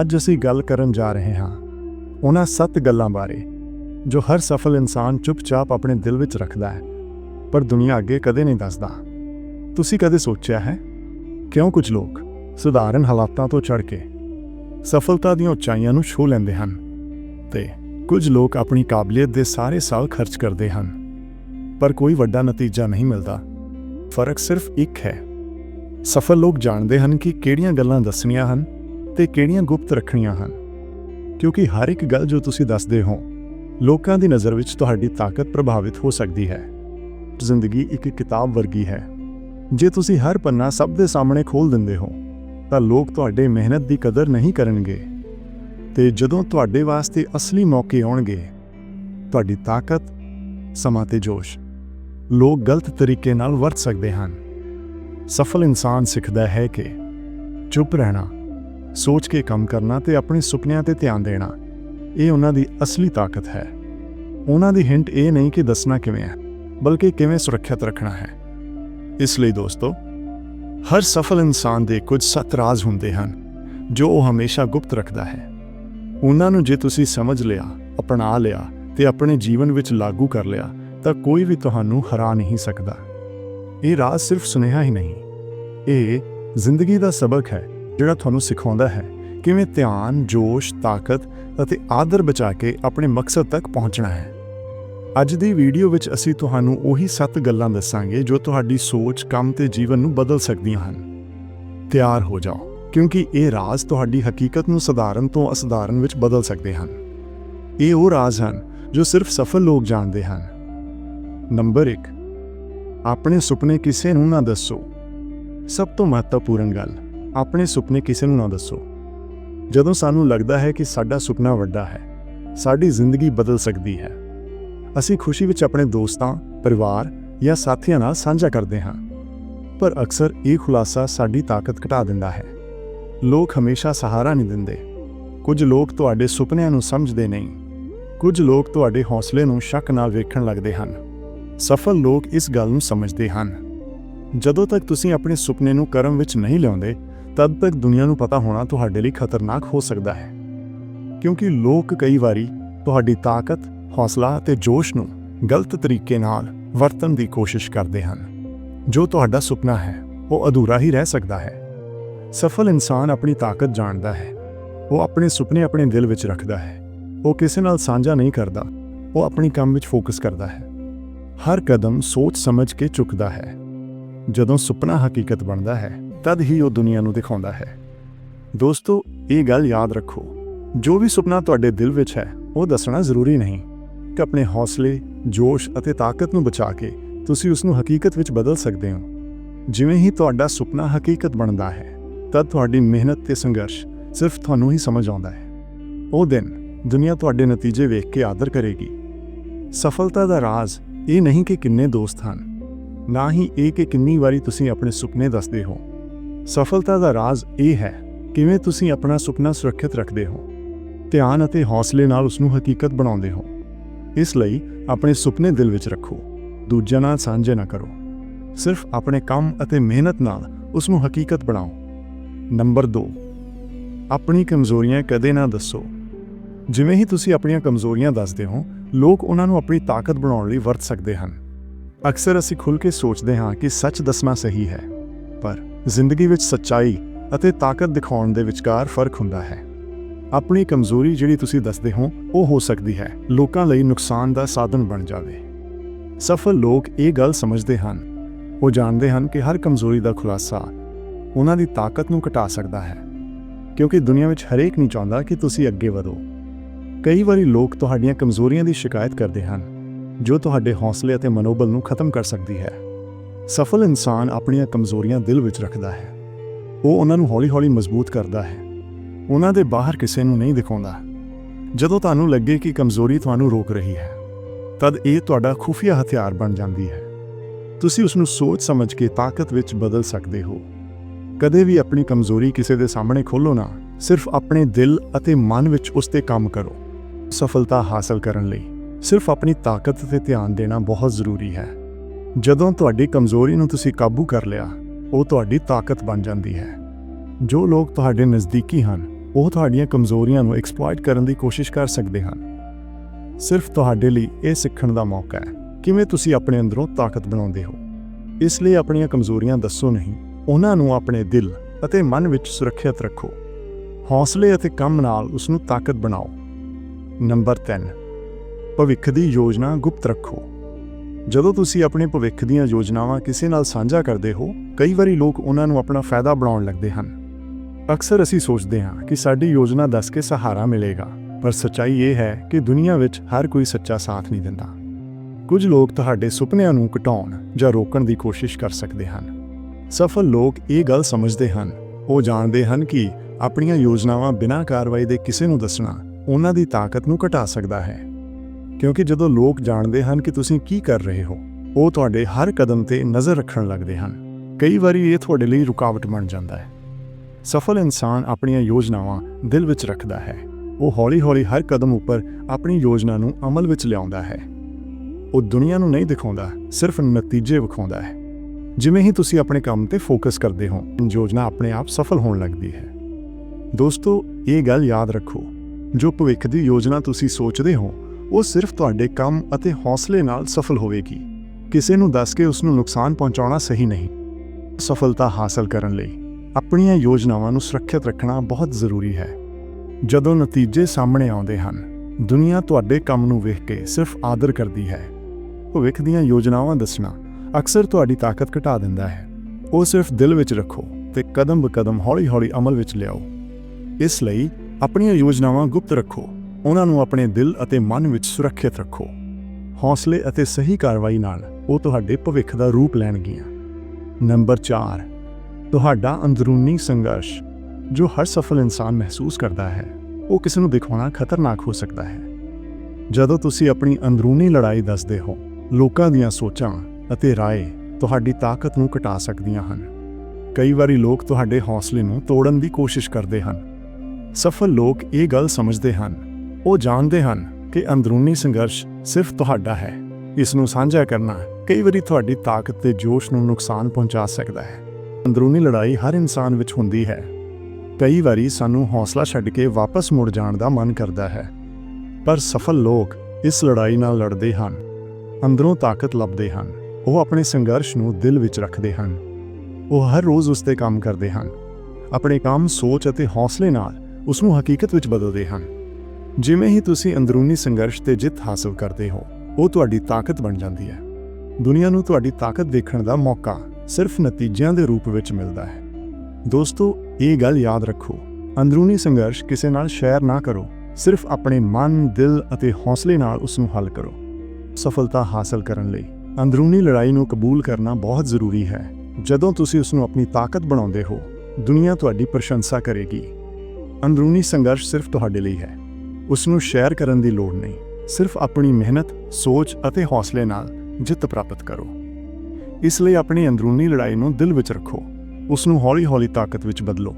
ਅੱਜ ਅਸੀਂ ਗੱਲ ਕਰਨ ਜਾ ਰਹੇ ਹਾਂ ਉਹਨਾਂ ਸੱਤ ਗੱਲਾਂ ਬਾਰੇ, ਜੋ ਹਰ ਸਫਲ ਇਨਸਾਨ ਚੁੱਪਚਾਪ ਆਪਣੇ ਦਿਲ ਵਿੱਚ ਰੱਖਦਾ ਹੈ, ਪਰ ਦੁਨੀਆ ਅੱਗੇ ਕਦੇ ਨਹੀਂ ਦੱਸਦਾ। ਤੁਸੀਂ ਕਦੇ ਸੋਚਿਆ ਹੈ? ਕਿਉਂ ਕੁਝ ਲੋਕ ਸਧਾਰਨ ਹਾਲਾਤਾਂ ਤੋਂ ਚੜ ਕੇ ਸਫਲਤਾ ਦੀਆਂ ਉਚਾਈਆਂ ਨੂੰ ਛੂ ਲੈਂਦੇ ਹਨ ਤੇ ਕੁਝ ਲੋਕ ਆਪਣੀ ਕਾਬਲੀਅਤ ਦੇ ਸਾਰੇ ਸਾਲ ਖਰਚ ਕਰਦੇ ਹਨ, ਪਰ ਕੋਈ ਵੱਡਾ ਨਤੀਜਾ ਨਹੀਂ ਮਿਲਦਾ। ਫ਼ਰਕ ਸਿਰਫ ਇੱਕ ਹੈ। ਸਫਲ ਲੋਕ ਜਾਣਦੇ ਹਨ ਕਿ ਕਿਹੜੀਆਂ ਗੱਲਾਂ ਦੱਸਣੀਆਂ ਹਨ ਤੇ ਕਿਹੜੀਆਂ ਗੁਪਤ ਰੱਖਣੀਆਂ ਹਨ? ਕਿਉਂਕਿ ਹਰ ਇੱਕ ਗੱਲ ਜੋ ਤੁਸੀਂ ਦੱਸਦੇ ਹੋ, ਲੋਕਾਂ ਦੀ ਨਜ਼ਰ ਵਿੱਚ ਤੁਹਾਡੀ ਤਾਕਤ ਪ੍ਰਭਾਵਿਤ ਹੋ ਸਕਦੀ ਹੈ। ਜ਼ਿੰਦਗੀ ਇੱਕ ਕਿਤਾਬ ਵਰਗੀ ਹੈ। ਜੇ ਤੁਸੀਂ ਹਰ ਪੰਨਾ ਸਭ ਦੇ ਸਾਹਮਣੇ ਖੋਲ ਦਿੰਦੇ ਹੋ, ਤਾਂ ਲੋਕ ਤੁਹਾਡੇ ਮਿਹਨਤ ਦੀ ਕਦਰ ਨਹੀਂ ਕਰਨਗੇ। ਤੇ ਜਦੋਂ ਤੁਹਾਡੇ ਵਾਸਤੇ ਅਸਲੀ ਮੌਕੇ ਆਉਣਗੇ, ਤੁਹਾਡੀ ਤਾਕਤ, ਸਮਾਂ ਤੇ ਜੋਸ਼, ਲੋਕ ਗਲਤ ਤਰੀਕੇ ਨਾਲ ਵਰਤ ਸਕਦੇ ਹਨ। ਸਫਲ ਇਨਸਾਨ ਸਿੱਖਦਾ ਹੈ ਕਿ ਚੁੱਪ ਰਹਿਣਾ ਸੋਚ ਕੇ ਕੰਮ ਕਰਨਾ ਤੇ ਆਪਣੇ ਸੁਪਨਿਆਂ ਤੇ ਧਿਆਨ ਦੇਣਾ, ਇਹ ਉਹਨਾਂ ਦੀ ਅਸਲੀ ਤਾਕਤ ਹੈ। ਉਹਨਾਂ ਦੀ ਹਿੰਟ ਇਹ ਨਹੀਂ ਕਿ ਦੱਸਣਾ ਕਿਵੇਂ ਹੈ, ਬਲਕਿ ਕਿਵੇਂ ਸੁਰੱਖਿਅਤ ਰੱਖਣਾ ਹੈ। ਇਸ ਲਈ ਦੋਸਤੋ, ਹਰ ਸਫਲ ਇਨਸਾਨ ਦੇ ਕੁਝ ਸੱਤ ਰਾਜ਼ ਹੁੰਦੇ ਹਨ, ਜੋ ਉਹ ਹਮੇਸ਼ਾ ਗੁਪਤ ਰੱਖਦਾ ਹੈ। ਉਹਨਾਂ ਨੂੰ ਜੇ ਤੁਸੀਂ ਸਮਝ ਲਿਆ, ਅਪਣਾ ਲਿਆ ਤੇ ਆਪਣੇ ਜੀਵਨ ਵਿੱਚ ਲਾਗੂ ਕਰ ਲਿਆ, ਤਾਂ ਕੋਈ ਵੀ ਤੁਹਾਨੂੰ ਹਰਾ ਨਹੀਂ ਸਕਦਾ। ਇਹ ਰਾਜ਼ ਸਿਰਫ ਸੁਨੇਹਾ ਹੀ ਨਹੀਂ, ਇਹ ਜ਼ਿੰਦਗੀ ਦਾ ਸਬਕ ਹੈ। ਜਿਹੜਾ ਤੁਹਾਨੂੰ ਸਿਖਾਉਂਦਾ ਹੈ, ਕਿਵੇਂ ਧਿਆਨ, ਜੋਸ਼, ਤਾਕਤ ਅਤੇ ਆਦਰ ਬਚਾ ਕੇ ਆਪਣੇ ਮਕਸਦ ਤੱਕ ਪਹੁੰਚਣਾ ਹੈ। ਅੱਜ ਦੀ ਵੀਡੀਓ ਵਿੱਚ ਅਸੀਂ ਤੁਹਾਨੂੰ ਉਹੀ ਸੱਤ ਗੱਲਾਂ ਦੱਸਾਂਗੇ ਜੋ ਤੁਹਾਡੀ ਸੋਚ, ਕੰਮ ਤੇ ਜੀਵਨ ਨੂੰ ਬਦਲ ਸਕਦੀਆਂ ਹਨ। ਤਿਆਰ ਹੋ ਜਾਓ, ਕਿਉਂਕਿ ਇਹ ਰਾਜ਼ ਤੁਹਾਡੀ ਹਕੀਕਤ ਨੂੰ ਸਧਾਰਨ ਤੋਂ ਅਸਧਾਰਨ ਵਿੱਚ ਬਦਲ ਸਕਦੇ ਹਨ। ਇਹ ਉਹ ਰਾਜ਼ ਹਨ ਜੋ ਸਿਰਫ ਸਫਲ ਲੋਕ ਜਾਣਦੇ ਹਨ। ਨੰਬਰ 1 ਆਪਣੇ ਸੁਪਨੇ ਕਿਸੇ ਨੂੰ ਨਾ ਦੱਸੋ। ਸਭ ਤੋਂ ਮਹੱਤਵਪੂਰਨ ਗੱਲ ਆਪਣੇ ਸੁਪਨੇ ਕਿਸੇ ਨੂੰ ਨਾ ਦੱਸੋ। ਜਦੋਂ ਸਾਨੂੰ ਲੱਗਦਾ ਹੈ ਕਿ ਸਾਡਾ ਸੁਪਨਾ ਵੱਡਾ ਹੈ, ਸਾਡੀ ਜ਼ਿੰਦਗੀ ਬਦਲ ਸਕਦੀ ਹੈ। ਅਸੀਂ ਖੁਸ਼ੀ ਵਿੱਚ ਆਪਣੇ ਦੋਸਤਾਂ, ਪਰਿਵਾਰ ਜਾਂ ਸਾਥੀਆਂ ਨਾਲ ਸਾਂਝਾ ਕਰਦੇ ਹਾਂ। ਪਰ ਅਕਸਰ ਇਹ ਖੁਲਾਸਾ ਸਾਡੀ ਤਾਕਤ ਘਟਾ ਦਿੰਦਾ ਹੈ। ਲੋਕ ਹਮੇਸ਼ਾ ਸਹਾਰਾ ਨਹੀਂ ਦਿੰਦੇ। ਕੁਝ ਲੋਕ ਤੁਹਾਡੇ ਸੁਪਨਿਆਂ ਨੂੰ ਸਮਝਦੇ ਨਹੀਂ। ਕੁਝ ਲੋਕ ਤੁਹਾਡੇ ਹੌਸਲੇ ਨੂੰ ਸ਼ੱਕ ਨਾਲ ਵੇਖਣ ਲੱਗਦੇ ਹਨ। ਸਫਲ ਲੋਕ ਇਸ ਗੱਲ ਨੂੰ ਸਮਝਦੇ ਹਨ। ਜਦੋਂ ਤੱਕ ਤੁਸੀਂ ਆਪਣੇ ਸੁਪਨੇ ਨੂੰ ਕਰਮ ਵਿੱਚ ਨਹੀਂ ਲਿਆਉਂਦੇ ਤਦ ਤੱਕ ਦੁਨੀਆ ਨੂੰ ਪਤਾ ਹੋਣਾ ਤੁਹਾਡੇ ਲਈ ਖਤਰਨਾਕ ਹੋ ਸਕਦਾ ਹੈ। ਕਿਉਂਕਿ ਲੋਕ ਕਈ ਵਾਰੀ ਤੁਹਾਡੀ ਤਾਕਤ, ਹੌਸਲਾ ਤੇ ਜੋਸ਼ ਨੂੰ ਗਲਤ ਤਰੀਕੇ ਨਾਲ ਵਰਤਣ ਦੀ ਕੋਸ਼ਿਸ਼ ਕਰਦੇ ਹਨ। ਜੋ ਤੁਹਾਡਾ ਸੁਪਨਾ ਹੈ, ਉਹ ਅਧੂਰਾ ਹੀ ਰਹਿ ਸਕਦਾ ਹੈ। ਸਫਲ ਇਨਸਾਨ ਆਪਣੀ ਤਾਕਤ ਜਾਣਦਾ ਹੈ। ਉਹ ਆਪਣੇ ਸੁਪਨੇ ਆਪਣੇ ਦਿਲ ਵਿੱਚ ਰੱਖਦਾ ਹੈ। ਉਹ ਕਿਸੇ ਨਾਲ ਸਾਂਝਾ ਨਹੀਂ ਕਰਦਾ। ਉਹ ਆਪਣੀ ਕੰਮ ਵਿੱਚ ਫੋਕਸ ਕਰਦਾ ਹੈ। ਹਰ ਕਦਮ ਸੋਚ ਸਮਝ ਕੇ ਚੁੱਕਦਾ ਹੈ। ਜਦੋਂ ਸੁਪਨਾ ਹਕੀਕਤ ਬਣਦਾ ਹੈ ਤਦ ਹੀ ਉਹ ਦੁਨੀਆ ਨੂੰ ਦਿਖਾਉਂਦਾ ਹੈ। ਦੋਸਤੋ, ਇਹ ਗੱਲ ਯਾਦ ਰੱਖੋ। ਜੋ ਵੀ ਸੁਪਨਾ ਤੁਹਾਡੇ ਦਿਲ ਵਿੱਚ ਹੈ, ਉਹ ਦੱਸਣਾ ਜ਼ਰੂਰੀ ਨਹੀਂ ਕਿ ਆਪਣੇ ਹੌਸਲੇ, ਜੋਸ਼ ਅਤੇ ਤਾਕਤ ਨੂੰ ਬਚਾ ਕੇ ਤੁਸੀਂ ਉਸ ਨੂੰ ਹਕੀਕਤ ਵਿੱਚ ਬਦਲ ਸਕਦੇ ਹੋ। ਜਿਵੇਂ ਹੀ ਤੁਹਾਡਾ ਸੁਪਨਾ ਹਕੀਕਤ ਬਣਦਾ ਹੈ, ਤਦ ਤੁਹਾਡੀ ਮਿਹਨਤ ਤੇ ਸੰਘਰਸ਼ ਸਿਰਫ ਤੁਹਾਨੂੰ ਹੀ ਸਮਝ ਆਉਂਦਾ ਹੈ। ਉਹ ਦਿਨ ਦੁਨੀਆ ਤੁਹਾਡੇ ਨਤੀਜੇ ਵੇਖ ਕੇ ਆਦਰ ਕਰੇਗੀ। ਸਫਲਤਾ ਦਾ ਰਾਜ਼ ਇਹ ਨਹੀਂ ਕਿ ਕਿੰਨੇ ਦੋਸਤ ਹਨ, ਨਾ ਹੀ ਇਹ ਕਿ ਕਿੰਨੀ ਵਾਰੀ ਤੁਸੀਂ ਆਪਣੇ ਸੁਪਨੇ ਦੱਸਦੇ ਹੋ। ਸਫਲਤਾ ਦਾ ਰਾਜ਼ ਇਹ ਹੈ, ਕਿਵੇਂ ਤੁਸੀਂ ਆਪਣਾ ਸੁਪਨਾ ਸੁਰੱਖਿਅਤ ਰੱਖਦੇ ਹੋ, ਧਿਆਨ ਅਤੇ ਹੌਸਲੇ ਨਾਲ ਉਸ ਨੂੰ ਹਕੀਕਤ ਬਣਾਉਂਦੇ ਹੋ। ਇਸ ਲਈ ਆਪਣੇ ਸੁਪਨੇ ਦਿਲ ਵਿੱਚ ਰੱਖੋ, ਦੂਜਿਆਂ ਨਾਲ ਸਾਂਝੇ ਨਾ ਕਰੋ। ਸਿਰਫ ਆਪਣੇ ਕੰਮ ਅਤੇ ਮਿਹਨਤ ਨਾਲ ਉਸ ਨੂੰ ਹਕੀਕਤ ਬਣਾਓ। ਨੰਬਰ 2 ਆਪਣੀ ਕਮਜ਼ੋਰੀਆਂ ਕਦੇ ਨਾ ਦੱਸੋ। ਜਿਵੇਂ ਹੀ ਤੁਸੀਂ ਆਪਣੀਆਂ ਕਮਜ਼ੋਰੀਆਂ ਦੱਸਦੇ ਹੋ, ਲੋਕ ਉਹਨਾਂ ਨੂੰ ਆਪਣੀ ਤਾਕਤ ਬਣਾਉਣ ਲਈ ਵਰਤ ਸਕਦੇ ਹਨ। ਅਕਸਰ ਅਸੀਂ ਖੁੱਲ੍ਹ ਕੇ ਸੋਚਦੇ ਹਾਂ ਕਿ ਸੱਚ ਦੱਸਣਾ ਸਹੀ ਹੈ, ਪਰ ਜ਼ਿੰਦਗੀ ਵਿੱਚ ਸੱਚਾਈ ਅਤੇ ਤਾਕਤ ਦਿਖਾਉਣ ਦੇ ਵਿਚਕਾਰ ਫ਼ਰਕ ਹੁੰਦਾ ਹੈ। ਆਪਣੀ ਕਮਜ਼ੋਰੀ ਜਿਹੜੀ ਤੁਸੀਂ ਦੱਸਦੇ ਹੋ, ਉਹ ਹੋ ਸਕਦੀ ਹੈ। ਲੋਕਾਂ ਲਈ ਨੁਕਸਾਨ ਦਾ ਸਾਧਨ ਬਣ ਜਾਵੇ। ਸਫਲ ਲੋਕ ਇਹ ਗੱਲ ਸਮਝਦੇ ਹਨ। ਉਹ ਜਾਣਦੇ ਹਨ ਕਿ ਹਰ ਕਮਜ਼ੋਰੀ ਦਾ ਖੁਲਾਸਾ ਉਹਨਾਂ ਦੀ ਤਾਕਤ ਨੂੰ ਘਟਾ ਸਕਦਾ ਹੈ। ਕਿਉਂਕਿ ਦੁਨੀਆ ਵਿੱਚ ਹਰੇਕ ਨਹੀਂ ਚਾਹੁੰਦਾ ਕਿ ਤੁਸੀਂ ਅੱਗੇ ਵਧੋ। ਕਈ ਵਾਰੀ ਲੋਕ ਤੁਹਾਡੀਆਂ ਕਮਜ਼ੋਰੀਆਂ ਦੀ ਸ਼ਿਕਾਇਤ ਕਰਦੇ ਹਨ, ਜੋ ਤੁਹਾਡੇ ਹੌਸਲੇ ਅਤੇ ਮਨੋਬਲ ਨੂੰ ਖਤਮ ਕਰ ਸਕਦੀ ਹੈ। ਸਫਲ ਇਨਸਾਨ ਆਪਣੀਆਂ ਕਮਜ਼ੋਰੀਆਂ ਦਿਲ ਵਿੱਚ ਰੱਖਦਾ ਹੈ। ਉਹ ਉਹਨਾਂ ਨੂੰ ਹੌਲੀ-ਹੌਲੀ ਮਜ਼ਬੂਤ ਕਰਦਾ ਹੈ। ਉਹਨਾਂ ਦੇ ਬਾਹਰ ਕਿਸੇ ਨੂੰ ਨਹੀਂ ਦਿਖਾਉਂਦਾ। ਜਦੋਂ ਤੁਹਾਨੂੰ ਲੱਗੇ ਕਿ ਕਮਜ਼ੋਰੀ ਤੁਹਾਨੂੰ ਰੋਕ ਰਹੀ ਹੈ, ਤਦ ਇਹ ਤੁਹਾਡਾ ਖੁਫੀਆ ਹਥਿਆਰ ਬਣ ਜਾਂਦੀ ਹੈ। ਤੁਸੀਂ ਉਸ ਨੂੰ ਸੋਚ ਸਮਝ ਕੇ ਤਾਕਤ ਵਿੱਚ ਬਦਲ ਸਕਦੇ ਹੋ। ਕਦੇ ਵੀ ਆਪਣੀ ਕਮਜ਼ੋਰੀ ਕਿਸੇ ਦੇ ਸਾਹਮਣੇ ਖੋਲੋ ਨਾ। ਸਿਰਫ ਆਪਣੇ ਦਿਲ ਅਤੇ ਮਨ ਵਿੱਚ ਉਸ ਤੇ ਕੰਮ ਕਰੋ। ਸਫਲਤਾ ਹਾਸਲ ਕਰਨ ਲਈ ਸਿਰਫ ਆਪਣੀ ਤਾਕਤ ਤੇ ਧਿਆਨ ਦੇਣਾ ਬਹੁਤ ਜ਼ਰੂਰੀ ਹੈ। ਜਦੋਂ ਤੁਹਾਡੀ ਕਮਜ਼ੋਰੀ ਨੂੰ ਤੁਸੀਂ ਕਾਬੂ ਕਰ ਲਿਆ, ਉਹ ਤੁਹਾਡੀ ਤਾਕਤ ਬਣ ਜਾਂਦੀ ਹੈ। ਜੋ ਲੋਕ ਤੁਹਾਡੇ ਨਜ਼ਦੀਕੀ ਹਨ, ਉਹ ਤੁਹਾਡੀਆਂ ਕਮਜ਼ੋਰੀਆਂ ਨੂੰ ਐਕਸਪਲੋਇਟ ਕਰਨ ਦੀ ਕੋਸ਼ਿਸ਼ ਕਰ ਸਕਦੇ ਹਨ। ਸਿਰਫ ਤੁਹਾਡੇ ਲਈ ਇਹ ਸਿੱਖਣ ਦਾ ਮੌਕਾ ਹੈ, ਕਿਵੇਂ ਤੁਸੀਂ ਆਪਣੇ ਅੰਦਰੋਂ ਤਾਕਤ ਬਣਾਉਂਦੇ ਹੋ। ਇਸ ਲਈ ਆਪਣੀਆਂ ਕਮਜ਼ੋਰੀਆਂ ਦੱਸੋ ਨਹੀਂ, ਉਹਨਾਂ ਨੂੰ ਆਪਣੇ ਦਿਲ ਅਤੇ ਮਨ ਵਿੱਚ ਸੁਰੱਖਿਅਤ ਰੱਖੋ। ਹੌਸਲੇ ਅਤੇ ਕੰਮ ਨਾਲ ਉਸ ਨੂੰ ਤਾਕਤ ਬਣਾਓ। ਨੰਬਰ 3 ਭਵਿੱਖ ਦੀ ਯੋਜਨਾ ਗੁਪਤ ਰੱਖੋ। ਜਦੋਂ ਤੁਸੀਂ ਆਪਣੇ ਭਵਿੱਖ ਦੀਆਂ ਯੋਜਨਾਵਾਂ ਕਿਸੇ ਨਾਲ ਸਾਂਝਾ ਕਰਦੇ ਹੋ, ਕਈ ਵਾਰੀ ਲੋਕ ਉਹਨਾਂ ਨੂੰ ਆਪਣਾ ਫਾਇਦਾ ਬਣਾਉਣ ਲੱਗਦੇ ਹਨ। ਅਕਸਰ ਅਸੀਂ ਸੋਚਦੇ ਹਾਂ ਕਿ ਸਾਡੀ ਯੋਜਨਾ ਦੱਸ ਕੇ ਸਹਾਰਾ ਮਿਲੇਗਾ, ਪਰ ਸੱਚਾਈ ਇਹ ਹੈ ਕਿ ਦੁਨੀਆ ਵਿੱਚ ਹਰ ਕੋਈ ਸੱਚਾ ਸਾਥ ਨਹੀਂ ਦਿੰਦਾ। ਕੁਝ ਲੋਕ ਤੁਹਾਡੇ ਸੁਪਨਿਆਂ ਨੂੰ ਘਟਾਉਣ ਜਾਂ ਰੋਕਣ ਦੀ ਕੋਸ਼ਿਸ਼ ਕਰ ਸਕਦੇ ਹਨ। ਸਫਲ ਲੋਕ ਇਹ ਗੱਲ ਸਮਝਦੇ ਹਨ। ਉਹ ਜਾਣਦੇ ਹਨ ਕਿ ਆਪਣੀਆਂ ਯੋਜਨਾਵਾਂ ਬਿਨਾਂ ਕਾਰਵਾਈ ਦੇ ਕਿਸੇ ਨੂੰ ਦੱਸਣਾ ਉਹਨਾਂ ਦੀ ਤਾਕਤ ਨੂੰ ਘਟਾ ਸਕਦਾ ਹੈ। ਕਿਉਂਕਿ ਜਦੋਂ ਲੋਕ ਜਾਣਦੇ ਹਨ ਕਿ ਤੁਸੀਂ ਕੀ ਕਰ ਰਹੇ ਹੋ, ਉਹ ਤੁਹਾਡੇ ਹਰ ਕਦਮ ਤੇ ਨਜ਼ਰ ਰੱਖਣ ਲੱਗਦੇ ਹਨ। ਕਈ ਵਾਰੀ ਇਹ ਤੁਹਾਡੇ ਲਈ ਰੁਕਾਵਟ ਬਣ ਜਾਂਦਾ ਹੈ। ਸਫਲ ਇਨਸਾਨ ਆਪਣੀਆਂ ਯੋਜਨਾਵਾਂ ਦਿਲ ਵਿੱਚ ਰੱਖਦਾ ਹੈ। ਉਹ ਹੌਲੀ-ਹੌਲੀ ਹਰ ਕਦਮ ਉੱਪਰ ਆਪਣੀ ਯੋਜਨਾ ਨੂੰ ਅਮਲ ਵਿੱਚ ਲਿਆਉਂਦਾ ਹੈ। ਉਹ ਦੁਨੀਆ ਨੂੰ ਨਹੀਂ ਦਿਖਾਉਂਦਾ, ਸਿਰਫ ਨਤੀਜੇ ਵਿਖਾਉਂਦਾ ਹੈ। ਜਿਵੇਂ ਹੀ ਤੁਸੀਂ ਆਪਣੇ ਕੰਮ ਤੇ ਫੋਕਸ ਕਰਦੇ ਹੋ, ਯੋਜਨਾ ਆਪਣੇ ਆਪ ਸਫਲ ਹੋਣ ਲੱਗਦੀ ਹੈ। ਦੋਸਤੋ, ਇਹ ਗੱਲ ਯਾਦ ਰੱਖੋ। ਜੋ ਭਵਿੱਖ ਦੀ ਯੋਜਨਾ ਤੁਸੀਂ ਸੋਚਦੇ ਹੋ ਉਹ ਸਿਰਫ ਤੁਹਾਡੇ ਕੰਮ ਅਤੇ ਹੌਸਲੇ ਨਾਲ ਸਫਲ ਹੋਵੇਗੀ। ਕਿਸੇ ਨੂੰ ਦੱਸ ਕੇ ਉਸ ਨੂੰ ਨੁਕਸਾਨ ਪਹੁੰਚਾਉਣਾ ਸਹੀ ਨਹੀਂ। ਸਫਲਤਾ ਹਾਸਲ ਕਰਨ ਲਈ ਆਪਣੀਆਂ ਯੋਜਨਾਵਾਂ ਨੂੰ ਸੁਰੱਖਿਅਤ ਰੱਖਣਾ ਬਹੁਤ ਜ਼ਰੂਰੀ ਹੈ। ਜਦੋਂ ਨਤੀਜੇ ਸਾਹਮਣੇ ਆਉਂਦੇ ਹਨ, ਦੁਨੀਆ ਤੁਹਾਡੇ ਕੰਮ ਨੂੰ ਵੇਖ ਕੇ ਸਿਰਫ ਆਦਰ ਕਰਦੀ ਹੈ। ਭਵਿੱਖ ਦੀਆਂ ਯੋਜਨਾਵਾਂ ਦੱਸਣਾ ਅਕਸਰ ਤੁਹਾਡੀ ਤਾਕਤ ਘਟਾ ਦਿੰਦਾ ਹੈ। ਉਹ ਸਿਰਫ ਦਿਲ ਵਿੱਚ ਰੱਖੋ ਤੇ ਕਦਮ ਬਕਦਮ ਹੌਲੀ-ਹੌਲੀ ਅਮਲ ਵਿੱਚ ਲਿਆਓ। ਇਸ ਲਈ ਆਪਣੀਆਂ ਯੋਜਨਾਵਾਂ ਗੁਪਤ ਰੱਖੋ। ਉਹਨਾਂ ਨੂੰ ਆਪਣੇ ਦਿਲ ਅਤੇ ਮਨ ਵਿੱਚ ਸੁਰੱਖਿਅਤ ਰੱਖੋ। ਹੌਸਲੇ ਅਤੇ ਸਹੀ ਕਾਰਵਾਈ ਨਾਲ ਉਹ ਤੁਹਾਡੇ ਭਵਿੱਖ ਦਾ ਰੂਪ ਲੈਣਗੀਆਂ। ਨੰਬਰ 4 ਤੁਹਾਡਾ ਅੰਦਰੂਨੀ ਸੰਘਰਸ਼, ਜੋ ਹਰ ਸਫਲ ਇਨਸਾਨ ਮਹਿਸੂਸ ਕਰਦਾ ਹੈ, ਉਹ ਕਿਸੇ ਨੂੰ ਦਿਖਾਉਣਾ ਖਤਰਨਾਕ ਹੋ ਸਕਦਾ ਹੈ। ਜਦੋਂ ਤੁਸੀਂ ਆਪਣੀ ਅੰਦਰੂਨੀ ਲੜਾਈ ਦੱਸਦੇ ਹੋ, ਲੋਕਾਂ ਦੀਆਂ ਸੋਚਾਂ ਅਤੇ ਰਾਏ ਤੁਹਾਡੀ ਤਾਕਤ ਨੂੰ ਘਟਾ ਸਕਦੀਆਂ ਹਨ। ਕਈ ਵਾਰੀ ਲੋਕ ਤੁਹਾਡੇ ਹੌਸਲੇ ਨੂੰ ਤੋੜਨ ਦੀ ਕੋਸ਼ਿਸ਼ ਕਰਦੇ ਹਨ। ਸਫਲ ਲੋਕ ਇਹ ਗੱਲ ਸਮਝਦੇ ਹਨ ਉਹ ਜਾਣਦੇ ਹਨ ਕਿ ਅੰਦਰੂਨੀ ਸੰਘਰਸ਼ ਸਿਰਫ ਤੁਹਾਡਾ ਹੈ। ਇਸ ਨੂੰ ਸਾਂਝਾ ਕਰਨਾ ਕਈ ਵਾਰੀ ਤੁਹਾਡੀ ਤਾਕਤ ਤੇ ਜੋਸ਼ ਨੂੰ ਨੁਕਸਾਨ ਪਹੁੰਚਾ ਸਕਦਾ ਹੈ। ਅੰਦਰੂਨੀ ਲੜਾਈ ਹਰ ਇਨਸਾਨ ਵਿੱਚ ਹੁੰਦੀ ਹੈ। ਕਈ ਵਾਰੀ ਸਾਨੂੰ ਹੌਸਲਾ ਛੱਡ ਕੇ ਵਾਪਸ ਮੁੜ ਜਾਣ ਦਾ ਮਨ ਕਰਦਾ ਹੈ। ਪਰ ਸਫਲ ਲੋਕ ਇਸ ਲੜਾਈ ਨਾਲ ਲੜਦੇ ਹਨ। ਅੰਦਰੋਂ ਤਾਕਤ ਲੱਭਦੇ ਹਨ। ਉਹ ਆਪਣੇ ਸੰਘਰਸ਼ ਨੂੰ ਦਿਲ ਵਿੱਚ ਰੱਖਦੇ ਹਨ। ਉਹ ਹਰ ਰੋਜ਼ ਉਸ ਤੇ ਕੰਮ ਕਰਦੇ ਹਨ। ਆਪਣੇ ਕੰਮ ਸੋਚ ਅਤੇ ਹੌਸਲੇ ਨਾਲ ਉਸ ਨੂੰ ਹਕੀਕਤ ਵਿੱਚ ਬਦਲਦੇ ਹਨ। ਜਿਵੇਂ ਹੀ ਤੁਸੀਂ ਅੰਦਰੂਨੀ ਸੰਘਰਸ਼ ਤੇ ਜਿੱਤ ਹਾਸਲ ਕਰਦੇ ਹੋ, ਉਹ ਤੁਹਾਡੀ ਤਾਕਤ ਬਣ ਜਾਂਦੀ ਹੈ। ਦੁਨੀਆ ਨੂੰ ਤੁਹਾਡੀ ਤਾਕਤ ਦੇਖਣ ਦਾ ਮੌਕਾ ਸਿਰਫ ਨਤੀਜਿਆਂ ਦੇ ਰੂਪ ਵਿੱਚ ਮਿਲਦਾ ਹੈ। ਦੋਸਤੋ, ਇਹ ਗੱਲ ਯਾਦ ਰੱਖੋ, ਅੰਦਰੂਨੀ ਸੰਘਰਸ਼ ਕਿਸੇ ਨਾਲ ਸ਼ੇਅਰ ਨਾ ਕਰੋ, ਸਿਰਫ ਆਪਣੇ ਮਨ, ਦਿਲ ਅਤੇ ਹੌਸਲੇ ਨਾਲ ਉਸ ਨੂੰ ਹੱਲ ਕਰੋ। ਸਫਲਤਾ ਹਾਸਲ ਕਰਨ ਲਈ ਅੰਦਰੂਨੀ ਲੜਾਈ ਨੂੰ ਕਬੂਲ ਕਰਨਾ ਬਹੁਤ ਜ਼ਰੂਰੀ ਹੈ। ਜਦੋਂ ਤੁਸੀਂ ਉਸ ਨੂੰ ਆਪਣੀ ਤਾਕਤ ਬਣਾਉਂਦੇ ਹੋ, ਦੁਨੀਆ ਤੁਹਾਡੀ ਪ੍ਰਸ਼ੰਸਾ ਕਰੇਗੀ। ਅੰਦਰੂਨੀ ਸੰਘਰਸ਼ ਸਿਰਫ ਤੁਹਾਡੇ ਲਈ ਹੈ। ਉਸ ਨੂੰ ਸ਼ੇਅਰ ਕਰਨ ਦੀ ਲੋੜ ਨਹੀਂ। ਸਿਰਫ ਆਪਣੀ ਮਿਹਨਤ, ਸੋਚ ਅਤੇ ਹੌਸਲੇ ਨਾਲ ਜਿੱਤ ਪ੍ਰਾਪਤ ਕਰੋ। ਇਸ ਲਈ ਆਪਣੀ ਅੰਦਰੂਨੀ ਲੜਾਈ ਨੂੰ ਦਿਲ ਵਿੱਚ ਰੱਖੋ। ਉਸ ਨੂੰ ਹੌਲੀ-ਹੌਲੀ ਤਾਕਤ ਵਿੱਚ ਬਦਲੋ।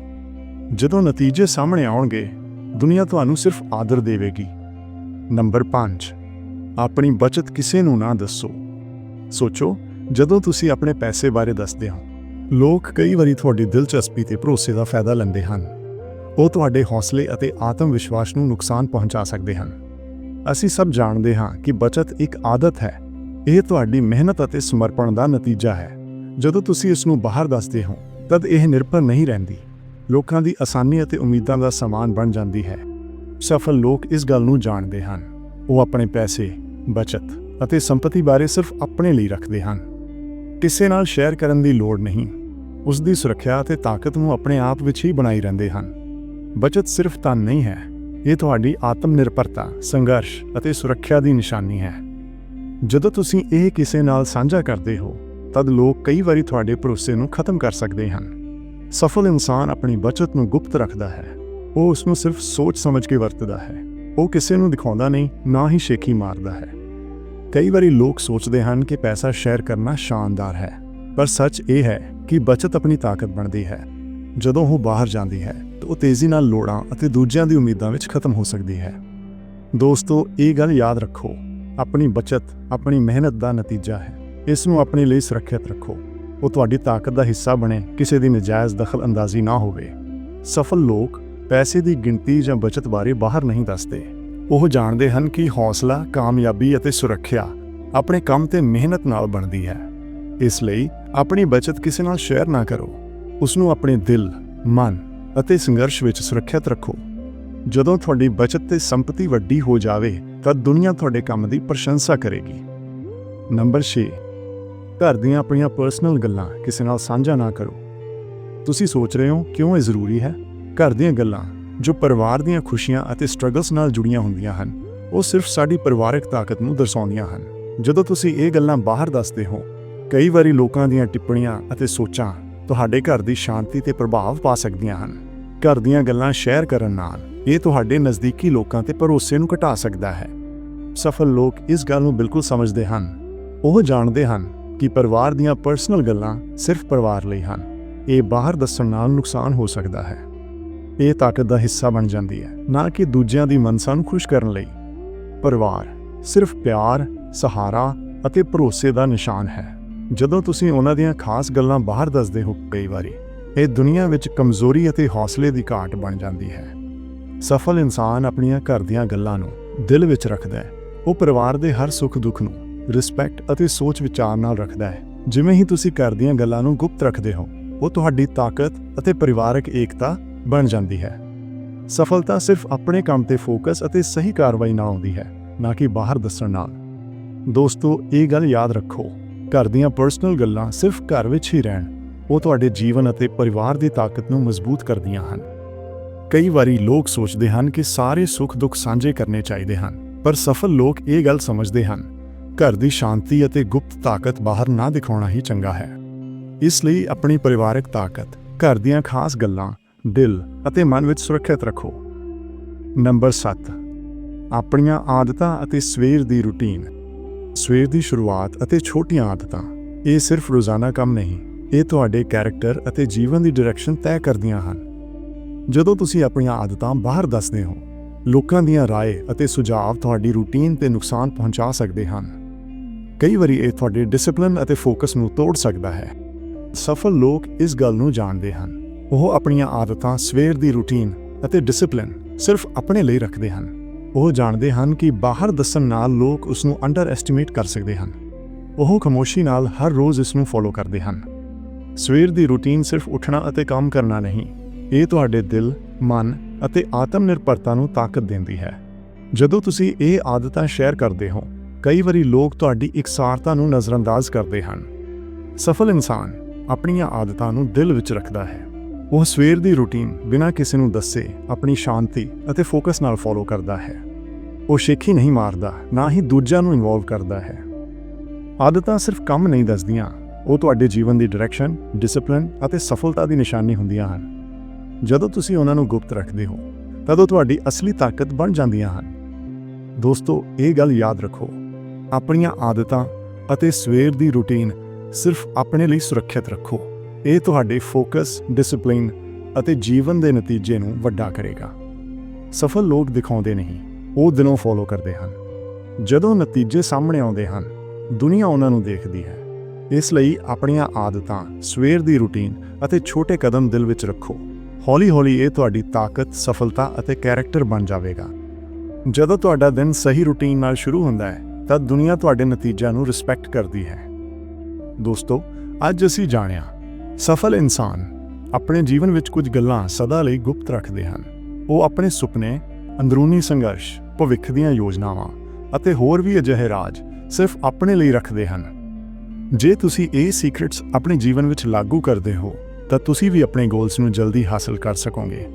ਜਦੋਂ ਨਤੀਜੇ ਸਾਹਮਣੇ ਆਉਣਗੇ, ਦੁਨੀਆ ਤੁਹਾਨੂੰ ਸਿਰਫ ਆਦਰ ਦੇਵੇਗੀ। ਨੰਬਰ 5 ਆਪਣੀ ਬਚਤ ਕਿਸੇ ਨੂੰ ਨਾ ਦੱਸੋ। ਸੋਚੋ, ਜਦੋਂ ਤੁਸੀਂ ਆਪਣੇ ਪੈਸੇ ਬਾਰੇ ਦੱਸਦੇ ਹੋ, ਲੋਕ ਕਈ ਵਾਰੀ ਤੁਹਾਡੀ ਦਿਲਚਸਪੀ ਤੇ ਭਰੋਸੇ ਦਾ ਫਾਇਦਾ ਲੈਂਦੇ ਹਨ। ਉਹ ਤੁਹਾਡੇ ਹੌਸਲੇ ਅਤੇ ਆਤਮ ਵਿਸ਼ਵਾਸ ਨੂੰ ਨੁਕਸਾਨ ਪਹੁੰਚਾ ਸਕਦੇ ਹਨ। ਅਸੀਂ ਸਭ ਜਾਣਦੇ ਹਾਂ ਕਿ ਬਚਤ ਇੱਕ ਆਦਤ ਹੈ। ਇਹ ਤੁਹਾਡੀ ਮਿਹਨਤ ਅਤੇ ਸਮਰਪਣ ਦਾ ਨਤੀਜਾ ਹੈ। ਜਦੋਂ ਤੁਸੀਂ ਇਸ ਨੂੰ ਬਾਹਰ ਦੱਸਦੇ ਹੋ, ਤਦ ਇਹ ਨਿਰਭਰ ਨਹੀਂ ਰਹਿੰਦੀ। ਲੋਕਾਂ ਦੀ ਆਸਾਨੀ ਅਤੇ ਉਮੀਦਾਂ ਦਾ ਸਮਾਨ ਬਣ ਜਾਂਦੀ ਹੈ। ਸਫਲ ਲੋਕ ਇਸ ਗੱਲ ਨੂੰ ਜਾਣਦੇ ਹਨ। ਉਹ ਆਪਣੇ ਪੈਸੇ, ਬਚਤ ਅਤੇ ਸੰਪਤੀ ਬਾਰੇ ਸਿਰਫ ਆਪਣੇ ਲਈ ਰੱਖਦੇ ਹਨ। ਕਿਸੇ ਨਾਲ ਸ਼ੇਅਰ ਕਰਨ ਦੀ ਲੋੜ ਨਹੀਂ। ਉਸ ਦੀ ਸੁਰੱਖਿਆ ਅਤੇ ਤਾਕਤ ਨੂੰ ਆਪਣੇ ਆਪ ਵਿੱਚ ਹੀ ਬਣਾਈ ਰਹਿੰਦੇ ਹਨ। ਬਚਤ ਸਿਰਫ ਤਾਂ ਨਹੀਂ ਹੈ, ਇਹ ਤੁਹਾਡੀ ਆਤਮ ਨਿਰਭਰਤਾ ਸੰਘਰਸ਼ ਅਤੇ ਸੁਰੱਖਿਆ ਦੀ ਨਿਸ਼ਾਨੀ ਹੈ। ਜਦੋਂ ਤੁਸੀਂ ਇਹ ਕਿਸੇ ਨਾਲ ਸਾਂਝਾ ਕਰਦੇ ਹੋ, ਤਦ ਲੋਕ ਕਈ ਵਾਰੀ ਤੁਹਾਡੇ ਭਰੋਸੇ ਨੂੰ ਖਤਮ ਕਰ ਸਕਦੇ ਹਨ। ਸਫਲ ਇਨਸਾਨ ਆਪਣੀ ਬਚਤ ਨੂੰ ਗੁਪਤ ਰੱਖਦਾ ਹੈ। ਉਹ ਉਸ ਨੂੰ ਸਿਰਫ ਸੋਚ ਸਮਝ ਕੇ ਵਰਤਦਾ ਹੈ। ਉਹ ਕਿਸੇ ਨੂੰ ਦਿਖਾਉਂਦਾ ਨਹੀਂ, ਨਾ ਹੀ ਸ਼ੇਖੀ ਮਾਰਦਾ ਹੈ। ਕਈ ਵਾਰੀ ਲੋਕ ਸੋਚਦੇ ਹਨ ਕਿ ਪੈਸਾ ਸ਼ੇਅਰ ਕਰਨਾ ਸ਼ਾਨਦਾਰ ਹੈ। ਪਰ ਸੱਚ ਇਹ ਹੈ ਕਿ ਬਚਤ ਆਪਣੀ ਤਾਕਤ ਬਣਦੀ ਹੈ। ਜਦੋਂ ਉਹ ਬਾਹਰ ਜਾਂਦੀ ਹੈ ਤਾਂ ਉਹ ਤੇਜ਼ੀ ਨਾਲ ਲੋੜਾਂ ਅਤੇ ਦੂਜਿਆਂ ਦੀ ਉਮੀਦਾਂ ਵਿੱਚ ਖਤਮ ਹੋ ਸਕਦੀ ਹੈ। ਦੋਸਤੋ, ਇਹ ਗੱਲ ਯਾਦ ਰੱਖੋ। ਆਪਣੀ ਬਚਤ, ਆਪਣੀ ਮਿਹਨਤ ਦਾ ਨਤੀਜਾ ਹੈ। ਇਸ ਨੂੰ ਆਪਣੇ ਲਈ ਸੁਰੱਖਿਅਤ ਰੱਖੋ। ਉਹ ਤੁਹਾਡੀ ਤਾਕਤ ਦਾ ਹਿੱਸਾ ਬਣੇ, ਕਿਸੇ ਦੀ ਨਜਾਇਜ਼ ਦਖਲ ਅੰਦਾਜ਼ੀ ਨਾ ਹੋਵੇ। ਸਫਲ ਲੋਕ ਪੈਸੇ ਦੀ ਗਿਣਤੀ ਜਾਂ ਬਚਤ ਬਾਰੇ ਬਾਹਰ ਨਹੀਂ ਦੱਸਦੇ। ਉਹ ਜਾਣਦੇ ਹਨ ਕਿ ਹੌਸਲਾ, ਕਾਮਯਾਬੀ ਅਤੇ ਸੁਰੱਖਿਆ ਆਪਣੇ ਕੰਮ ਤੇ ਮਿਹਨਤ ਨਾਲ ਬਣਦੀ ਹੈ। ਇਸ ਲਈ ਆਪਣੀ ਬਚਤ ਕਿਸੇ ਨਾਲ ਸ਼ੇਅਰ ਨਾ ਕਰੋ। ਉਸ ਨੂੰ ਆਪਣੇ ਦਿਲ, ਮਨ ਅਤੇ ਸੰਘਰਸ਼ ਵਿੱਚ ਸੁਰੱਖਿਅਤ ਰੱਖੋ। ਜਦੋਂ ਤੁਹਾਡੀ ਬਚਤ ਤੇ ਸੰਪਤੀ ਵੱਡੀ ਹੋ ਜਾਵੇ, ਤਾਂ ਦੁਨੀਆ ਤੁਹਾਡੇ ਕੰਮ ਦੀ ਪ੍ਰਸ਼ੰਸਾ ਕਰੇਗੀ। ਨੰਬਰ 6 ਘਰ ਦੀਆਂ ਆਪਣੀਆਂ ਪਰਸਨਲ ਗੱਲਾਂ ਕਿਸੇ ਨਾਲ ਸਾਂਝਾ ਨਾ ਕਰੋ। ਤੁਸੀਂ ਸੋਚ ਰਹੇ ਹੋ, ਕਿਉਂ ਇਹ ਜ਼ਰੂਰੀ ਹੈ? ਘਰ ਦੀਆਂ ਗੱਲਾਂ, ਜੋ ਪਰਿਵਾਰ ਦੀਆਂ ਖੁਸ਼ੀਆਂ ਅਤੇ ਸਟਰਗਲਸ ਨਾਲ ਜੁੜੀਆਂ ਹੁੰਦੀਆਂ ਹਨ, ਉਹ ਸਿਰਫ ਸਾਡੀ ਪਰਿਵਾਰਕ ਤਾਕਤ ਨੂੰ ਦਰਸਾਉਂਦੀਆਂ ਹਨ। ਜਦੋਂ ਤੁਸੀਂ ਇਹ ਗੱਲਾਂ ਬਾਹਰ ਦੱਸਦੇ ਹੋ, ਕਈ ਵਾਰੀ ਲੋਕਾਂ ਦੀਆਂ ਟਿੱਪਣੀਆਂ ਅਤੇ ਸੋਚਾਂ ਤੁਹਾਡੇ ਘਰ ਦੀ ਸ਼ਾਂਤੀ ਤੇ ਪ੍ਰਭਾਵ ਪਾ ਸਕਦੀਆਂ ਹਨ। ਘਰ ਦੀਆਂ ਗੱਲਾਂ ਸ਼ੇਅਰ ਕਰਨ ਨਾਲ ਇਹ ਤੁਹਾਡੇ ਨਜ਼ਦੀਕੀ ਲੋਕਾਂ ਤੇ ਭਰੋਸੇ ਨੂੰ ਘਟਾ ਸਕਦਾ ਹੈ। ਸਫਲ ਲੋਕ ਇਸ ਗੱਲ ਨੂੰ ਬਿਲਕੁਲ ਸਮਝਦੇ ਹਨ। ਉਹ ਜਾਣਦੇ ਹਨ ਕਿ ਪਰਿਵਾਰ ਦੀਆਂ ਪਰਸਨਲ ਗੱਲਾਂ ਸਿਰਫ ਪਰਿਵਾਰ ਲਈ ਹਨ। ਇਹ ਬਾਹਰ ਦੱਸਣ ਨਾਲ ਨੁਕਸਾਨ ਹੋ ਸਕਦਾ ਹੈ। ਇਹ ਤਾਕਤ ਦਾ ਹਿੱਸਾ ਬਣ ਜਾਂਦੀ ਹੈ, ਨਾ ਕਿ ਦੂਜਿਆਂ ਦੀ ਮਨਸਾ ਨੂੰ ਖੁਸ਼ ਕਰਨ ਲਈ। ਪਰਿਵਾਰ ਸਿਰਫ ਪਿਆਰ, ਸਹਾਰਾ ਅਤੇ ਭਰੋਸੇ ਦਾ ਨਿਸ਼ਾਨ ਹੈ। ਜਦੋਂ ਤੁਸੀਂ ਉਹਨਾਂ ਦੀਆਂ ਖਾਸ ਗੱਲਾਂ ਬਾਹਰ ਦੱਸਦੇ ਹੋ ਕਈ ਵਾਰੀ, ਇਹ ਦੁਨੀਆ ਵਿੱਚ ਕਮਜ਼ੋਰੀ ਅਤੇ ਹੌਸਲੇ ਦੀ ਘਾਟ ਬਣ ਜਾਂਦੀ ਹੈ। ਸਫਲ ਇਨਸਾਨ ਆਪਣੀਆਂ ਘਰ ਦੀਆਂ ਗੱਲਾਂ ਨੂੰ ਦਿਲ ਵਿੱਚ ਰੱਖਦਾ ਹੈ। ਉਹ ਪਰਿਵਾਰ ਦੇ ਹਰ ਸੁੱਖ ਦੁੱਖ ਨੂੰ ਰਿਸਪੈਕਟ ਅਤੇ ਸੋਚ ਵਿਚਾਰ ਨਾਲ ਰੱਖਦਾ ਹੈ। ਜਿਵੇਂ ਹੀ ਤੁਸੀਂ ਘਰ ਦੀਆਂ ਗੱਲਾਂ ਨੂੰ ਗੁਪਤ ਰੱਖਦੇ ਹੋ, ਉਹ ਤੁਹਾਡੀ ਤਾਕਤ ਅਤੇ ਪਰਿਵਾਰਕ ਏਕਤਾ ਬਣ ਜਾਂਦੀ ਹੈ। ਸਫਲਤਾ ਸਿਰਫ ਆਪਣੇ ਕੰਮ ਤੇ ਫੋਕਸ ਅਤੇ ਸਹੀ ਕਾਰਵਾਈ ਨਾਲ ਆਉਂਦੀ ਹੈ, ਨਾ ਕਿ ਬਾਹਰ ਦੱਸਣ ਨਾਲ। ਦੋਸਤੋ, ਇਹ ਗੱਲ ਯਾਦ ਰੱਖੋ। ਘਰ ਦੀਆਂ ਪਰਸਨਲ ਗੱਲਾਂ ਸਿਰਫ ਘਰ ਵਿੱਚ ਹੀ ਰਹਿਣ, ਉਹ ਤੁਹਾਡੇ ਜੀਵਨ ਅਤੇ ਪਰਿਵਾਰ ਦੀ ਤਾਕਤ ਨੂੰ ਮਜ਼ਬੂਤ ਕਰਦੀਆਂ ਹਨ। ਕਈ ਵਾਰੀ ਲੋਕ ਸੋਚਦੇ ਹਨ ਕਿ ਸਾਰੇ ਸੁੱਖ ਦੁੱਖ ਸਾਂਝੇ ਕਰਨੇ ਚਾਹੀਦੇ ਹਨ, ਪਰ ਸਫਲ ਲੋਕ ਇਹ ਗੱਲ ਸਮਝਦੇ ਹਨ, ਘਰ ਦੀ ਸ਼ਾਂਤੀ ਅਤੇ ਗੁਪਤ ਤਾਕਤ ਬਾਹਰ ਨਾ ਦਿਖਾਉਣਾ ਹੀ ਚੰਗਾ ਹੈ। ਇਸ ਲਈ ਆਪਣੀ ਪਰਿਵਾਰਕ ਤਾਕਤ, ਘਰ ਦੀਆਂ ਖਾਸ ਗੱਲਾਂ, ਦਿਲ ਅਤੇ ਮਨ ਵਿੱਚ ਸੁਰੱਖਿਅਤ ਰੱਖੋ। ਨੰਬਰ 7 ਆਪਣੀਆਂ ਆਦਤਾਂ ਅਤੇ ਸਵੇਰ ਦੀ ਰੁਟੀਨ। ਸਵੇਰ ਦੀ ਸ਼ੁਰੂਆਤ ਅਤੇ ਛੋਟੀਆਂ ਆਦਤਾਂ। ਇਹ ਸਿਰਫ ਰੋਜ਼ਾਨਾ ਕੰਮ ਨਹੀਂ, ਇਹ ਤੁਹਾਡੇ ਕੈਰੈਕਟਰ ਅਤੇ ਜੀਵਨ ਦੀ ਡਾਇਰੈਕਸ਼ਨ ਤੈਅ ਕਰਦੀਆਂ ਹਨ। ਜਦੋਂ ਤੁਸੀਂ ਆਪਣੀਆਂ ਆਦਤਾਂ ਬਾਹਰ ਦੱਸਦੇ ਹੋ, ਲੋਕਾਂ ਦੀਆਂ ਰਾਏ ਅਤੇ ਸੁਝਾਅ ਤੁਹਾਡੀ ਰੁਟੀਨ ਤੇ ਨੁਕਸਾਨ ਪਹੁੰਚਾ ਸਕਦੇ ਹਨ। ਕਈ ਵਾਰੀ ਇਹ ਤੁਹਾਡੇ ਡਿਸਪਲਿਨ ਅਤੇ ਫੋਕਸ ਨੂੰ ਤੋੜ ਸਕਦਾ ਹੈ। ਸਫਲ ਲੋਕ ਇਸ ਗੱਲ ਨੂੰ ਜਾਣਦੇ ਹਨ। ਉਹ ਆਪਣੀਆਂ ਆਦਤਾਂ ਸਵੇਰ ਦੀ ਰੁਟੀਨ ਅਤੇ ਡਿਸਪਲਿਨ ਸਿਰਫ ਆਪਣੇ ਲਈ ਰੱਖਦੇ ਹਨ। ਉਹ ਜਾਣਦੇ ਹਨ ਕਿ ਬਾਹਰ ਦੱਸਣ ਨਾਲ ਲੋਕ ਉਸ ਨੂੰ ਅੰਡਰ ਐਸਟੀਮੇਟ ਕਰ ਸਕਦੇ ਹਨ। ਉਹ ਖਮੋਸ਼ੀ ਨਾਲ ਹਰ ਰੋਜ਼ ਇਸ ਨੂੰ ਫੋਲੋ ਕਰਦੇ ਹਨ। ਸਵੇਰ ਦੀ ਰੁਟੀਨ ਸਿਰਫ ਉੱਠਣਾ ਅਤੇ ਕੰਮ ਕਰਨਾ ਨਹੀਂ, ਇਹ ਤੁਹਾਡੇ ਦਿਲ, ਮਨ ਅਤੇ ਆਤਮ ਨਿਰਭਰਤਾ ਨੂੰ ਤਾਕਤ ਦਿੰਦੀ ਹੈ। ਜਦੋਂ ਤੁਸੀਂ ਇਹ ਆਦਤਾਂ ਸ਼ੇਅਰ ਕਰਦੇ ਹੋ, ਕਈ ਵਾਰੀ ਲੋਕ ਤੁਹਾਡੀ ਇਕਸਾਰਤਾ ਨੂੰ ਨਜ਼ਰਅੰਦਾਜ਼ ਕਰਦੇ ਹਨ। ਸਫਲ ਇਨਸਾਨ ਆਪਣੀਆਂ ਆਦਤਾਂ ਨੂੰ ਦਿਲ ਵਿੱਚ ਰੱਖਦਾ ਹੈ। ਉਹ ਸਵੇਰ ਦੀ ਰੁਟੀਨ ਬਿਨਾਂ ਕਿਸੇ ਨੂੰ ਦੱਸੇ ਆਪਣੀ ਸ਼ਾਂਤੀ ਅਤੇ ਫੋਕਸ ਨਾਲ ਫੋਲੋ ਕਰਦਾ ਹੈ। ਉਹ ਸ਼ੇਖੀ ਨਹੀਂ ਮਾਰਦਾ, ਨਾ ਹੀ ਦੂਜਿਆਂ ਨੂੰ ਇਨਵੋਲਵ ਕਰਦਾ ਹੈ। ਆਦਤਾਂ ਸਿਰਫ ਕੰਮ ਨਹੀਂ ਦੱਸਦੀਆਂ, ਉਹ ਤੁਹਾਡੇ ਜੀਵਨ ਦੀ ਡਾਇਰੈਕਸ਼ਨ ਡਿਸਪਲਿਨ ਅਤੇ ਸਫਲਤਾ ਦੀ ਨਿਸ਼ਾਨੀ ਹੁੰਦੀਆਂ ਹਨ। ਜਦੋਂ ਤੁਸੀਂ ਉਹਨਾਂ ਨੂੰ ਗੁਪਤ ਰੱਖਦੇ ਹੋ, ਤਦੋਂ ਤੁਹਾਡੀ ਅਸਲੀ ਤਾਕਤ ਬਣ ਜਾਂਦੀਆਂ ਹਨ। ਦੋਸਤੋ, ਇਹ ਗੱਲ ਯਾਦ ਰੱਖੋ, ਆਪਣੀਆਂ ਆਦਤਾਂ ਅਤੇ ਸਵੇਰ ਦੀ ਰੁਟੀਨ ਸਿਰਫ ਆਪਣੇ ਲਈ ਸੁਰੱਖਿਅਤ ਰੱਖੋ। ਇਹ ਤੁਹਾਡੇ ਫੋਕਸ, ਡਿਸਪਲਿਨ ਅਤੇ ਜੀਵਨ ਦੇ ਨਤੀਜੇ ਨੂੰ ਵੱਡਾ ਕਰੇਗਾ। ਸਫਲ ਲੋਕ ਦਿਖਾਉਂਦੇ ਨਹੀਂ, ਉਹ ਦਿਨੋਂ ਫੋਲੋ ਕਰਦੇ ਹਨ। ਜਦੋਂ ਨਤੀਜੇ ਸਾਹਮਣੇ ਆਉਂਦੇ ਹਨ, ਦੁਨੀਆ ਉਹਨਾਂ ਨੂੰ ਦੇਖਦੀ ਹੈ। ਇਸ ਲਈ ਆਪਣੀਆਂ ਆਦਤਾਂ, ਸਵੇਰ ਦੀ ਰੁਟੀਨ ਅਤੇ ਛੋਟੇ ਕਦਮ ਦਿਲ ਵਿੱਚ ਰੱਖੋ। ਹੌਲੀ-ਹੌਲੀ ਇਹ ਤੁਹਾਡੀ ਤਾਕਤ, ਸਫਲਤਾ ਅਤੇ ਕੈਰੈਕਟਰ ਬਣ ਜਾਵੇਗਾ। ਜਦੋਂ ਤੁਹਾਡਾ ਦਿਨ ਸਹੀ ਰੁਟੀਨ ਨਾਲ ਸ਼ੁਰੂ ਹੁੰਦਾ ਹੈ, ਤਾਂ ਦੁਨੀਆ ਤੁਹਾਡੇ ਨਤੀਜਿਆਂ ਨੂੰ ਰਿਸਪੈਕਟ ਕਰਦੀ ਹੈ। ਦੋਸਤੋ, ਅੱਜ ਅਸੀਂ ਜਾਣਿਆ ਸਫਲ ਇਨਸਾਨ ਆਪਣੇ ਜੀਵਨ ਵਿੱਚ ਕੁਝ ਗੱਲਾਂ ਸਦਾ ਲਈ ਗੁਪਤ ਰੱਖਦੇ ਹਨ। ਉਹ ਆਪਣੇ ਸੁਪਨੇ, ਅੰਦਰੂਨੀ ਸੰਘਰਸ਼, ਭਵਿੱਖ ਦੀਆਂ ਯੋਜਨਾਵਾਂ ਅਤੇ ਹੋਰ ਵੀ ਅਜਿਹੇ ਰਾਜ ਸਿਰਫ ਆਪਣੇ ਲਈ ਰੱਖਦੇ ਹਨ। ਜੇ ਤੁਸੀਂ ਇਹ ਸੀਕ੍ਰੇਟਸ ਆਪਣੇ ਜੀਵਨ ਵਿੱਚ ਲਾਗੂ ਕਰਦੇ ਹੋ, ਤਾਂ ਤੁਸੀਂ ਵੀ ਆਪਣੇ ਗੋਲਸ ਨੂੰ ਜਲਦੀ ਹਾਸਲ ਕਰ ਸਕੋਗੇ।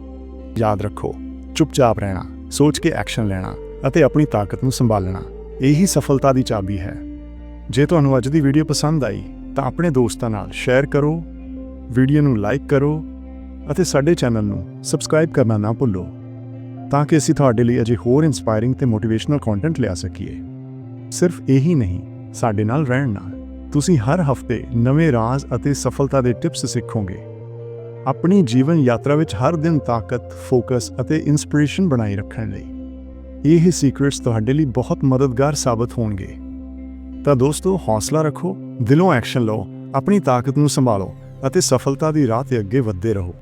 ਯਾਦ ਰੱਖੋ, ਚੁੱਪਚਾਪ ਰਹਿਣਾ, ਸੋਚ ਕੇ ਐਕਸ਼ਨ ਲੈਣਾ ਅਤੇ ਆਪਣੀ ਤਾਕਤ ਨੂੰ ਸੰਭਾਲਣਾ, ਇਹੀ ਸਫਲਤਾ ਦੀ ਚਾਬੀ ਹੈ। ਜੇ ਤੁਹਾਨੂੰ ਅੱਜ ਦੀ ਵੀਡੀਓ ਪਸੰਦ ਆਈ, ਤਾਂ ਆਪਣੇ ਦੋਸਤਾਂ ਨਾਲ ਸ਼ੇਅਰ ਕਰੋ ਵੀਡੀਓ ਨੂੰ ਲਾਈਕ ਕਰੋ ਅਤੇ ਸਾਡੇ ਚੈਨਲ ਨੂੰ ਸਬਸਕ੍ਰਾਈਬ ਕਰਨਾ ਨਾ ਭੁੱਲੋ ਤਾਂ ਕਿ ਅਸੀਂ ਤੁਹਾਡੇ ਲਈ ਅਜੇ ਹੋਰ ਇਨਸਪਾਇਰਿੰਗ ਤੇ ਮੋਟੀਵੇਸ਼ਨਲ ਕੰਟੈਂਟ ਲਿਆ ਸਕੀਏ। ਸਿਰਫ ਇਹੀ ਨਹੀਂ, ਸਾਡੇ ਨਾਲ ਰਹਿਣ ਨਾਲ। ਤੁਸੀਂ ਹਰ ਹਫ਼ਤੇ ਨਵੇਂ ਰਾਜ਼ ਅਤੇ ਸਫਲਤਾ ਦੇ ਟਿਪਸ ਸਿੱਖੋਗੇ। ਆਪਣੀ ਜੀਵਨ ਯਾਤਰਾ ਵਿੱਚ ਹਰ ਦਿਨ ਤਾਕਤ ਫੋਕਸ ਅਤੇ ਇਨਸਪੀਰੇਸ਼ਨ ਬਣਾਈ ਰੱਖਣ ਲਈ। ਇਹ ਸੀਕ੍ਰੇਟਸ ਤੁਹਾਡੇ ਲਈ ਬਹੁਤ ਮਦਦਗਾਰ ਸਾਬਤ ਹੋਣਗੇ। ਤਾਂ ਦੋਸਤੋ, ਹੌਸਲਾ ਰੱਖੋ, ਦਿਲੋਂ ਐਕਸ਼ਨ ਲਓ, ਆਪਣੀ ਤਾਕਤ ਨੂੰ ਸੰਭਾਲੋ ਅਤੇ ਸਫਲਤਾ ਦੀ ਰਾਹ ਤੇ ਅੱਗੇ ਵਧਦੇ ਰਹੋ।